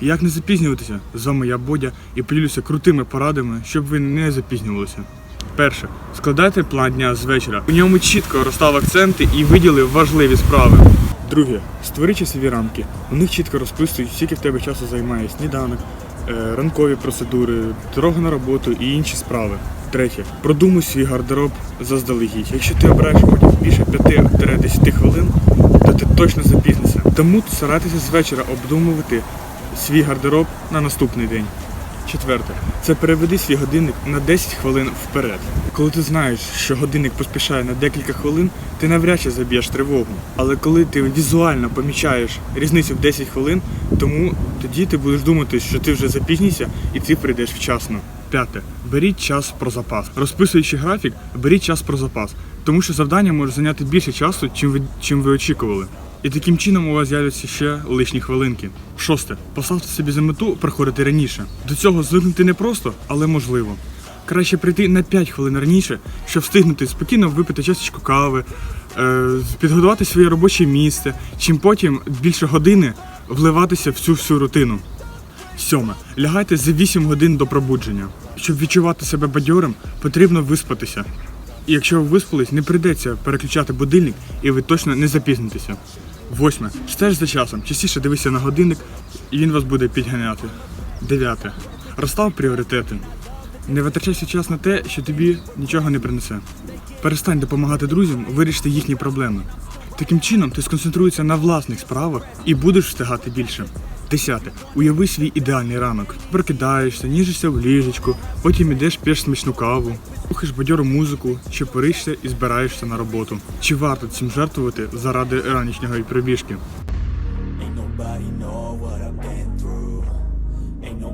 Як не запізнюватися? З вами я Бодя і поділюся крутими порадами, щоб ви не запізнювалися. Перше. Складайте план дня з вечора. У ньому чітко розстав акценти і виділив важливі справи. Друге. Створи часові рамки. У них чітко розписують, скільки в тебе часу займає сніданок, е, ранкові процедури, дорога на роботу і інші справи. Третє. Продумуй свій гардероб заздалегідь. Якщо ти обираєш одяг більше 5-10 хвилин, то ти точно запізнишся. Тому старайтеся з вечора обдумувати свій гардероб на наступний день. Четверте, це переведи свій годинник на 10 хвилин вперед. Коли ти знаєш, що годинник поспішає на декілька хвилин, ти навряд чи заб'єш тривогу. Але коли ти візуально помічаєш різницю в 10 хвилин, тому тоді ти будеш думати, що ти вже запізнішся і ти прийдеш вчасно. П'яте. Беріть час про запас. Розписуючи графік, беріть час про запас, тому що завдання може зайняти більше часу, чим ви, чим ви очікували. І таким чином у вас з'являться ще лишні хвилинки. Шосте. Поставте собі за мету приходити раніше. До цього звикнути непросто, але можливо. Краще прийти на 5 хвилин раніше, щоб встигнути спокійно випити чашечку кави, е, підготувати своє робоче місце, чим потім більше години вливатися в цю всю рутину. Сьоме. Лягайте за 8 годин до пробудження. Щоб відчувати себе бадьорим, потрібно виспатися. І якщо ви виспались, не прийдеться переключати будильник і ви точно не запізнитеся. Восьме. Стеж за часом. Частіше дивися на годинник, і він вас буде підганяти. Дев'яте. Розстав пріоритети. Не витрачайся час на те, що тобі нічого не принесе. Перестань допомагати друзям вирішити їхні проблеми. Таким чином ти сконцентруєшся на власних справах і будеш встигати більше. Десяте. Уяви свій ідеальний ранок. Прокидаєшся, ніжишся в ліжечку, потім ідеш, п'єш смачну каву, слухаєш бадьору музику, чепиришся і збираєшся на роботу. Чи варто цим жертвувати заради ранішнього і прибіжки?